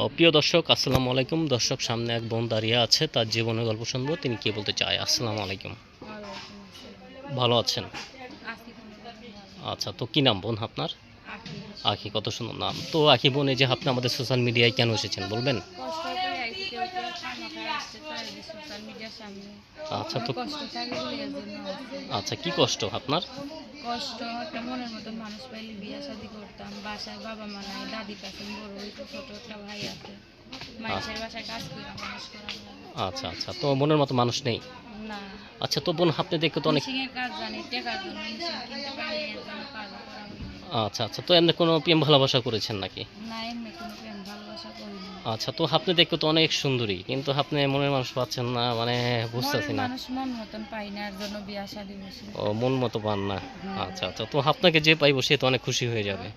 ও, প্রিয় দর্শক আসসালামু আলাইকুম। দর্শক সামনে এক বোন দাঁড়িয়ে আছে তার জীবনের গল্প শুনব। তিনি কি বলতে চায়? আসসালামু আলাইকুম। ভালো আছেন? আচ্ছা তো কি নাম বোন আপনার? আখি কত সুন্দর নাম। তো আখি বোন এই যে আপনি আমাদের সোশ্যাল মিডিয়ায় কেন এসেছেন বলবেন? আচ্ছা তো। আচ্ছা কি কষ্ট আপনার? কষ্ট একটা মনের মতন মানুষ পাইলে বিয়ে শাদি করতাম বাসায় বাবা মা নাই দাদি পাচ্ছেন বড় ওই তো ছোট একটা ভাই আছে। মানুষের বাসায় কাজ করে মানুষ করা আচ্ছা আচ্ছা তো মনের মতো মানুষ নেই? না। আচ্ছা তো বোন আপনি দেখে তো অনেক কাজ জানি টেকার জন্য কিনতে পারি এর জন্য কাজ আচ্ছা আচ্ছা তো এমনি কোনো প্রেম ভালোবাসা করেছেন নাকি? না এমনি কোনো প্রেম ভালোবাসা আচ্ছা তো আপনি দেখতে তো অনেক সুন্দরী কিন্তু আপনি মনের মানুষ পাচ্ছেন না মানে বুঝতেছি না। মানুষ মন মতন পাই না এর জন্য বিয়া শাদি ও মন মতো পান না। আচ্ছা আচ্ছা তো আপনাকে যে পাইবো সে তো অনেক খুশি হয়ে যাবে।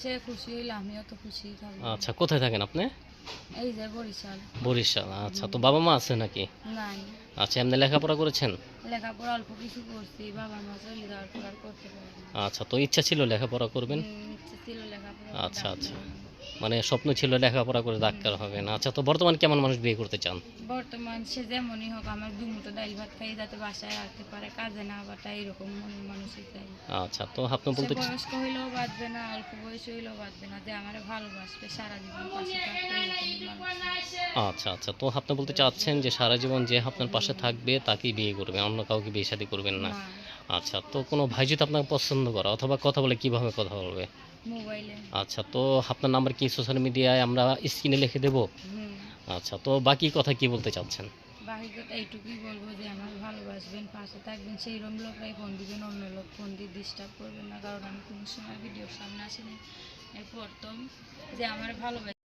সে খুশি হইলে আমিও তো খুশি থাকব। আচ্ছা কোথায় থাকেন আপনি? এই যে বরিশাল। বরিশাল আচ্ছা তো বাবা মা আছে নাকি? নাই। আচ্ছা এমনি লেখাপড়া করেছেন? লেখাপড়া অল্প কিছু করছি বাবা মা চলে যাওয়ার পর করতে পারি আচ্ছা তো ইচ্ছা ছিল লেখাপড়া করবেন? ইচ্ছে ছিল লেখাপড়া আচ্ছা, আচ্ছা। মানে স্বপ্ন ছিল লেখাপড়া করে ডাক্তার হবে না। আচ্ছা তো বর্তমান কেমন মানুষ বিয়ে করতে চান? বর্তমান সে যেমনই হোক আমার দুমুটো ডাল ভাত খাই যাতে বাসায় আসতে পারে কাজে না বাটা এরকম মনের মানুষই চাই। আচ্ছা তো আপনি বলতে বয়স্ক হইলেও বাঁচবে না অল্প বয়স হইলেও বাঁচবে না যে আমার ভালোবাসবে সারা জীবন পাশে থাকবে। আচ্ছা আচ্ছা। তো আপনি বলতে চাচ্ছেন যে সারা জীবন যে আপনার পাশে থাকবে তাকেই বিয়ে করবেন অন্য কাউকে বিয়ে শাদী করবেন না। আচ্ছা তো কোনো ভাই যদি আপনাকে পছন্দ করে অথবা কথা বলে কীভাবে কথা বলবে? মোবাইলে। আচ্ছা তো আপনার নাম্বার কি সোশ্যাল মিডিয়ায় আমরা স্ক্রিনে লিখে দেবো? আচ্ছা তো বাকি কথা কি বলতে চাচ্ছেন? বাকি কথা এইটুকুই বলব যে আমার ভালোবাসবেন পাশে থাকবেন সেই লোকরাই ফোন দিবেন অন্য লোক ফোন দিয়ে ডিস্টার্ব করবেন না কারণ আমি কোনো সময় ভিডিওর সামনে আসিনি। এই প্রথম যে আমার ভালোবাসে